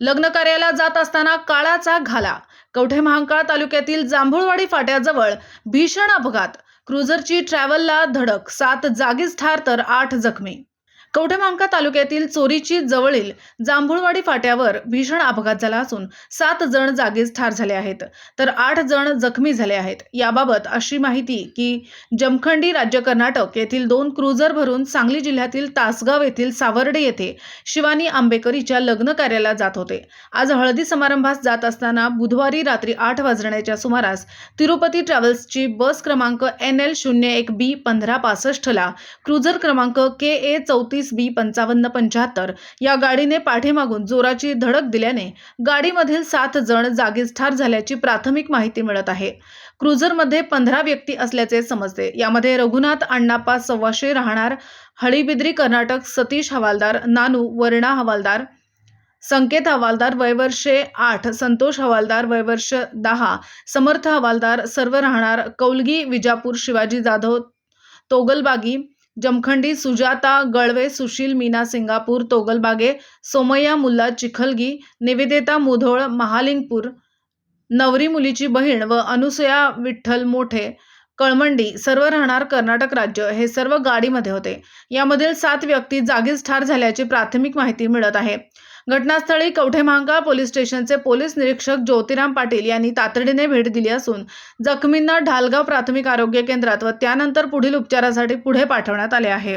लग्न कार्याला जात असताना काळाचा घाला. कवठे महांकाळ तालुक्यातील जांभूळवाडी फाट्याजवळ भीषण अपघात. क्रुझरची ट्रॅव्हलला धडक सात जागीच ठार तर आठ जखमी. कवठेमांका तालुक्यातील चोरीची जवळील जांभूळवाडी फाट्यावर भीषण अपघात झाला असून सात जण जागीच ठार झाले आहेत. तर आठ जण जखमी झाले आहेत. याबाबत अशी माहिती की जमखंडी राज्य कर्नाटक येथील दोन क्रुझर भरून सांगली जिल्ह्यातील तासगाव येथील सावर्डे येथे शिवानी आंबेकरीच्या लग्न कार्याला जात होते. आज हळदी समारंभास जात असताना बुधवारी रात्री आठ वाजण्याच्या सुमारास तिरुपती ट्रॅव्हल्सची बस क्रमांक एन एल शून्य एक बी पंधरा पासष्टला क्रुझर क्रमांक के ए चौतीस बी पंचावन्न पंच्याहत्तर या गाडीने पाठीमागून जोराची धडक दिल्याने गाडीमधील सात जण जागीच ठार झाल्याची प्राथमिक माहिती मिळत आहे. क्रुझरमध्ये पंधरा व्यक्ती असल्याचे समजते. यामध्ये रघुनाथ अण्णापा सव्वाशे राहणार हळीबिद्री कर्नाटक सतीश हवालदार नानू वर्णा हवालदार संकेत हवालदार वयवर्षे आठ संतोष हवालदार वयवर्ष दहा समर्थ हवालदार सर्व राहणार कौलगी विजापूर शिवाजी जाधव तोगलबागी जमखंडी सुजाता गळवे सुशील मीना सिंगापूर तोगलबागे सोमय्या मुल्ला चिखलगी निवेदिता मुधोळ महालिंगपूर नवरी मुलीची बहीण व अनुसया विठ्ठल मोठे कळमंडी सर्व राहणार कर्नाटक राज्य हे सर्व गाडीमध्ये होते. यामधील सात व्यक्ती जागीच ठार झाल्याची प्राथमिक माहिती मिळत आहे. घटनास्थळी कवठे पोलीस स्टेशनचे पोलीस निरीक्षक ज्योतिराम पाटील यांनी तातडीने भेट दिली असून जखमींना ढालगाव प्राथमिक आरोग्य केंद्रात व त्यानंतर पुढील उपचारासाठी पुढे पाठवण्यात आले आहे.